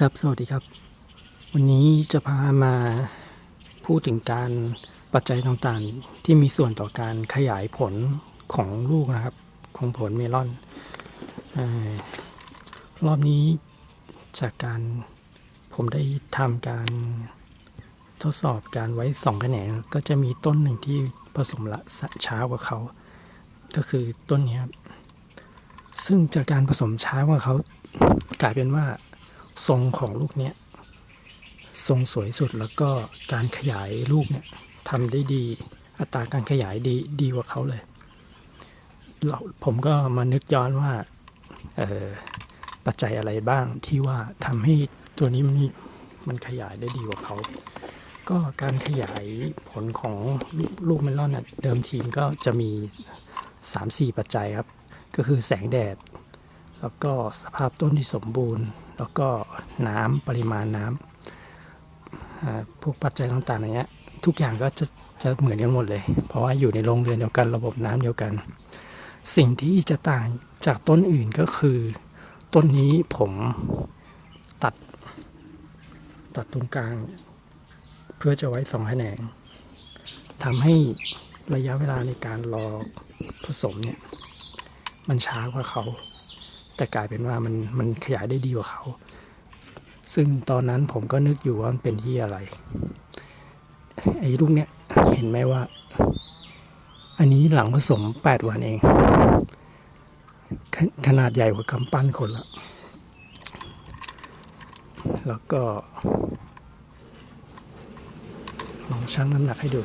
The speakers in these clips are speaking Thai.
ครับสวัสดีครับ วันนี้จะพามาพูดถึงการปัจจัยต่างๆ ที่มีส่วนต่อการขยายผลของลูกนะครับ ของผลเมลอนอรอบนี้จากการผมได้ทำการทดสอบการไว้สองแขนงก็จะมีต้นหนึ่งที่ผสมละช้ากว่าเขา ก็คือต้นนี้ครับ ซึ่งจากการผสมช้ากว่าเขากลายเป็นว่า ทรงของลูกเนี้ยทรงสวยสุดแล้วก็การขยายลูกเนี่ยทำได้ดี อัตราการขยายดีดีกว่าเขาเลยเราผมก็มานึกย้อนว่าปัจจัยอะไรบ้างที่ว่าทำให้ตัวนี้มันมันขยายได้ดีกว่าเขา ก็การขยายผลของลูกเมลอนน่ะเดิมทีมก็จะมี 3-4 ปัจจัยครับ ก็คือแสงแดด แล้วก็สภาพต้นที่สมบูรณ์ แล้วก็น้ำปริมาณน้ำอ่าพวกปัจจัยต่างๆอย่างเงี้ยทุกอย่างก็จะจะเหมือนกันหมดเลย เพราะว่าอยู่ในโรงเรือนเดียวกันระบบน้ำเดียวกัน สิ่งที่จะต่างจากต้นอื่นก็คือ ต้นนี้ผมตัด ตัดตรงกลาง เพื่อจะไว้สองแขนงทำให้ระยะเวลาในการรอผสมเนี่ย มันช้ากว่าเขา แต่กลายเป็นว่ามันมันขยายได้ดีกว่าเขา ซึ่งตอนนั้นผมก็นึกอยู่ว่ามันเป็นที่อะไร ไอ้ลูกเนี้ยเห็นไหมว่า อันนี้หลังผสม 8 วันเอง ขขนาดใหญ่กว่ากำปั้นคนละ แล้วก็ลองชั่งน้ำหนักให้ดู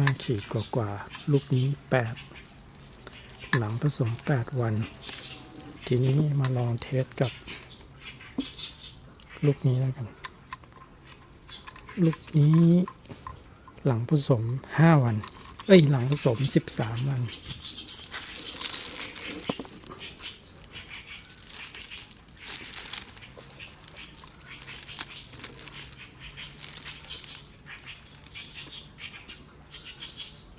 5 ขีดกว่ากว่าลูกนี้ 8 หลังผสม 8 วัน ทีนี้มาลองเทสกับลูกนี้แล้วกัน ลูกนี้หลังผสม 5 วัน เอ้ย หลังผสม 13 วัน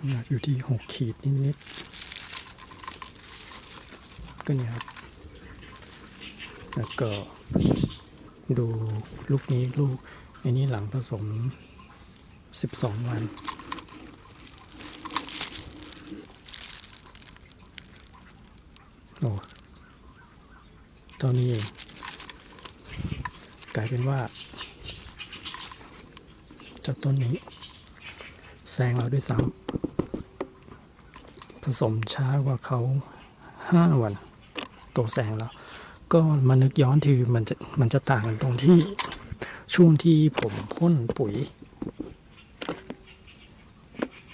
ำหนักอยู่ที่หกขีดนิดๆก็เนี่ยครับ แล้วก็ดูลูกนี้ลูกอันนี้หลังผสม 12 วัน โอ้เท่านี้เองกลายเป็นว่าเจากต้นนี้แซงเราด้วยซ้ำ ผสมช้ากว่าเขาห้าวันโตแซงแล้ว ก็มานึกย้อนทีมันจะมันจะต่างกันตรงที่ช่วงที่ผมพ่นปุ๋ย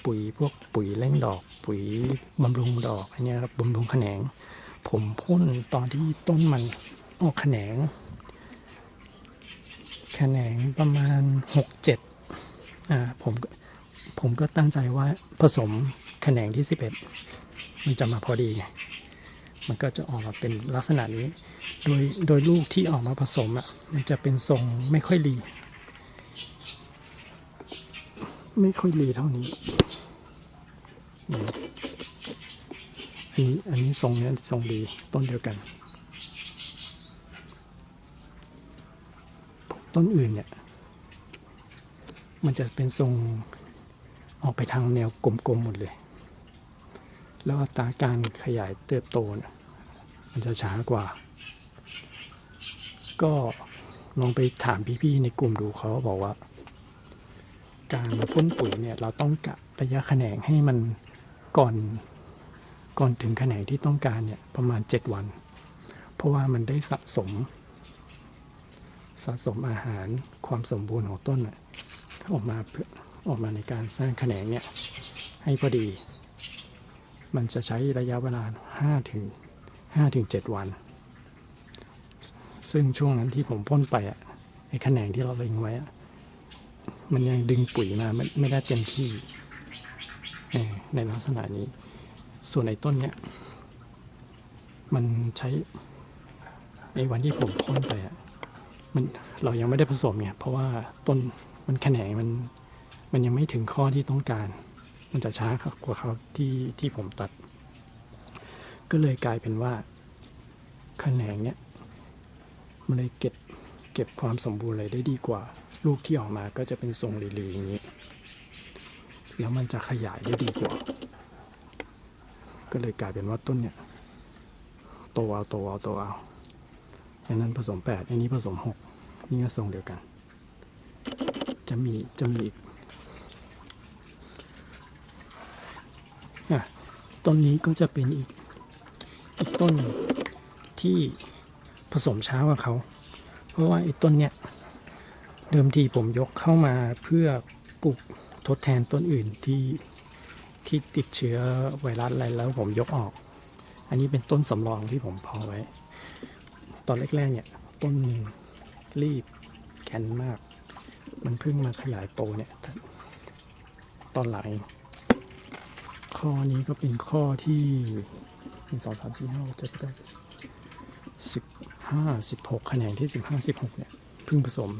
ปุ๋ยพวกปุ๋ยเร่งดอก ปุ๋ยบำรุงดอกอันนี้ครับบำรุงแขนง ผมพ่นตอนที่ต้นมันออกแขนง แขนงประมาณหกเจ็ดอ่าผมผมก็ตั้งใจว่าผสม แขนงที่สิบเอ็ดมันจะมาพอดีไงมันก็จะออกมาเป็นลักษณะนี้ โดยโดยลูกที่ออกมาผสมอะมันจะเป็นทรงไม่ค่อยรีไม่ค่อยรีเท่านี้อันนี้อันนี้ทรงเนี้ยทรงดีต้นเดียวกัน ต้นอื่นเนี่ย มันจะเป็นทรงออกไปทางแนวกลมๆหมดเลย แล้วอัตราการขยายเติบโตนมันจะช้ากว่า ก็ลองไปถามพี่ๆในกลุ่มดูเขาบอกว่า การมาพ่นปุ๋ยเนี่ยเราต้องกะระยะแขนงให้มันก่อนก่อนถึงแขนงที่ต้องการเนี่ยประมาณ 7 วัน เพราะว่ามันได้สะสม สะสมอาหารความสมบูรณ์ของต้นออกมาออกมาในการสร้างแขนงเนี่ยให้พอดี มันจะใช้ระยะเวลา5ถึง5ถึง7วัน ซึ่งช่วงนั้นที่ผมพ่นไปอะไอ้แขนงที่เราเล็งไว้อะมันยังดึงปุ๋ยมาไม่ไม่ได้เต็มที่ในลักษณะนี้ ส่วนไอ้ต้นเนี้ยมันใช้ไอ้วันที่ผมพ่นไปอะมันเรายังไม่ได้ผสมเนี่ยเพราะว่าต้นมันแขนงมันมันยังไม่ถึงข้อที่ต้องการ มันจะช้ากว่าเขาที่ที่ผมตัด ก็เลยกลายเป็นว่าแขนงเนี่ยมันเลยเก็บเก็บความสมบูรณ์เลยได้ดีกว่า ลูกที่ออกมาก็จะเป็นทรงหลีๆอย่างนี้ แล้วมันจะขยายได้ดีกว่า ก็เลยกลายเป็นว่าต้นเนี่ยโตเอาโตเอาโตเอาอันนั้นผสมแปดอันนี้ผสมหกนี่ก็ทรงเดียวกัน จะมีจะมีอีกอะ ต้นนี้ก็จะเป็นอีกอีกต้นที่ผสมช้ากว่าเขา เพราะว่าไอ้ต้นเนี่ยเดิมทีผมยกเข้ามาเพื่อปลูกทดแทนต้นอื่นที่ที่ติดเชื้อไวรัสอะไรแล้วผมยกออก อันนี้เป็นต้นสำรองที่ผมพอไว้ ตอนแรกๆเนี่ยต้นรีบแข็งมาก มันเพิ่งมาขยายโตเนี่ย ตอนหลัง ข้อนี้ก็เป็นข้อที่หนึ่งสองสามสี่ห้าเจ็ดแปดสิบห้าสิบหกคะแนนที่สิบห้าสิบหกเนี่ยเพิ่งผสม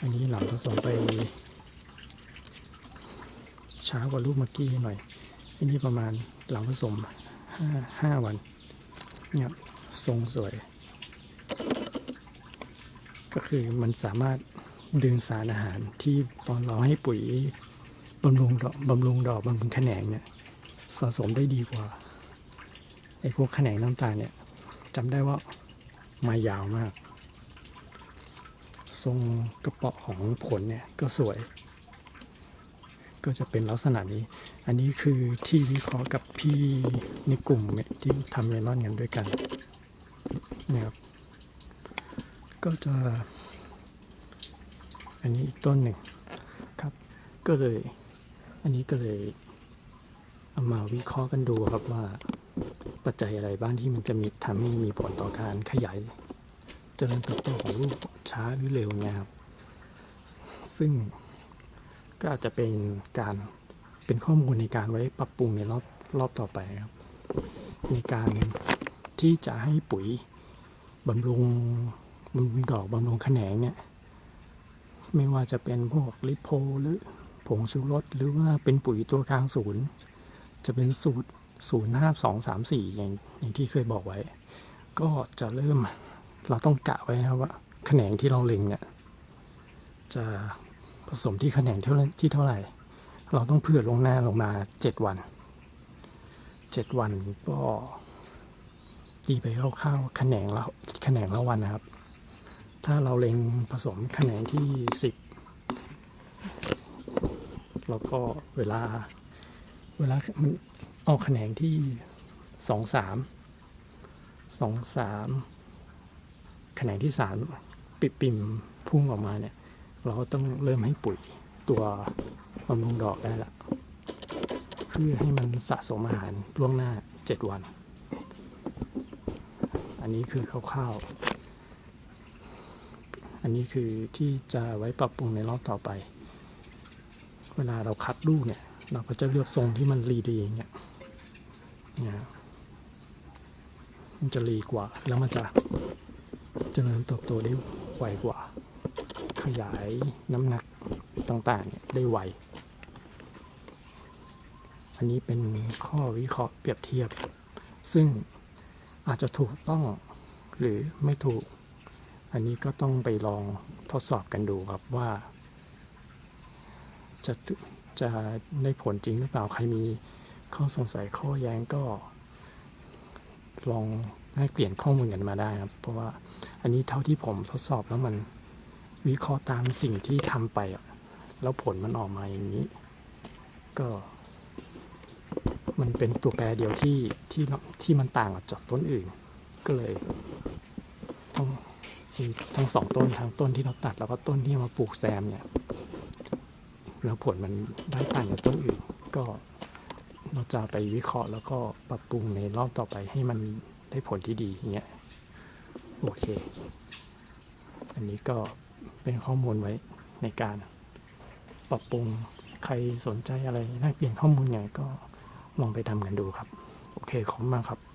อันนี้หลังผสมไปช้ากว่าลูกเมื่อกี้หน่อย อันนี้ประมาณหลังผสมห้าห้าวัน เนี่ยทรงสวย ก็คือมันสามารถดึงสารอาหารที่ตอนเราให้ปุ๋ย บำรุงดอกบำรุงดอกบำรุงแขนงเนี่ยสะสมได้ดีกว่าไอ้พวกแขนงน้ำตาลเนี่ยจำได้ว่ามายาวมาก ทรงกระเป๋อของผลเนี่ยก็สวย ก็จะเป็นลักษณะนี้ อันนี้คือที่วิเคราะห์กับพี่ในกลุ่มเนี่ยที่ทำเมลอนกันด้วยกันนี่ยครับก็จะ อันนี้อีกต้นหนึ่งครับ ก็เลย อันนี้ก็เลยเอามาวิเคราะห์กันดูครับว่าปัจจัยอะไรบ้างที่มันจะมีทำให้มีผลต่อการขยายเจริญเติบโตของลูกช้าหรือเร็วเนี่ยครับ ซึ่งก็อาจจะเป็นการเป็นข้อมูลในการไว้ปรับปรุงในรอบรอบต่อไปครับ ในการที่จะให้ปุ๋ยบำรุงบำรุงดอกบำรุงแขนงเนี่ย ไม่ว่าจะเป็นพวกลิโพหรือ ผงชูรสหรือว่าเป็นปุ๋ยตัวกลางศูนย์ จะเป็นสูตรศูนย์ห้าสองสามสี่อย่างอย่างที่เคยบอกไว้ ก็จะเริ่มเราต้องกะไว้นะครับว่าแขนงที่เราเล็งเนี่ยจะผสมที่แขนงเท่าที่เท่าไหร่ เราต้องเผื่อลงหน้าลงมาเจ็ดวันเจ็ดวันก็ตีไปคร่าวๆแขนงละแขนงละวันนะครับ ถ้าเราเล็งผสมแขนงที่สิบ แล้วก็เวลาเวลามันออกแขนงที่สองสามสองสามแขนงที่สามปิดปิ่มพุ่งออกมาเนี่ย เราก็ต้องเริ่มให้ปุ๋ยตัวบำรุงดอกได้ละเพื่อให้มันสะสมอาหารล่วงหน้าเจ็ดวัน อันนี้คือคร่าวๆอันนี้คือที่จะไว้ปรับปรุงในรอบต่อไป เวลาเราคัดลูกเนี่ย เราก็จะเลือกทรงที่มันรีดีอย่างเงี้ยเนี่ยมันจะรีกว่า แล้วมันจะเจริญเติบโตได้ไวกว่า ขยายน้ำหนักต่างๆเนี่ยได้ไว อันนี้เป็นข้อวิเคราะห์เปรียบเทียบ ซึ่งอาจจะถูกต้องหรือไม่ถูก อันนี้ก็ต้องไปลองทดสอบกันดูครับว่า จะจะได้ผลจริงหรือเปล่าใครมีข้อสงสัยข้อแย้งก็ลองให้เปลี่ยนข้อมูลกันมาได้ครับ เพราะว่าอันนี้เท่าที่ผมทดสอบแล้วมันวิเคราะห์ตามสิ่งที่ทำไปแล้วผลมันออกมาอย่างนี้ ก็มันเป็นตัวแปรเดียวที่ที่ที่มันต่างจากต้นอื่น ก็เลยต้องทั้งสองต้นทั้งต้นที่เราตัดแล้วก็ต้นที่มาปลูกแซมเนี่ย แล้วผลมันได้ต่างจากต้นอื่น ก็เราจะไปวิเคราะห์แล้วก็ปรับปรุงในรอบต่อไปให้มันได้ผลที่ดีอย่างเงี้ยโอเค อันนี้ก็เป็นข้อมูลไว้ในการปรับปรุงใครสนใจอะไรน่าเปลี่ยนข้อมูลไงก็ลองไปทำกันดูครับ โอเคขอบคุณมากครับ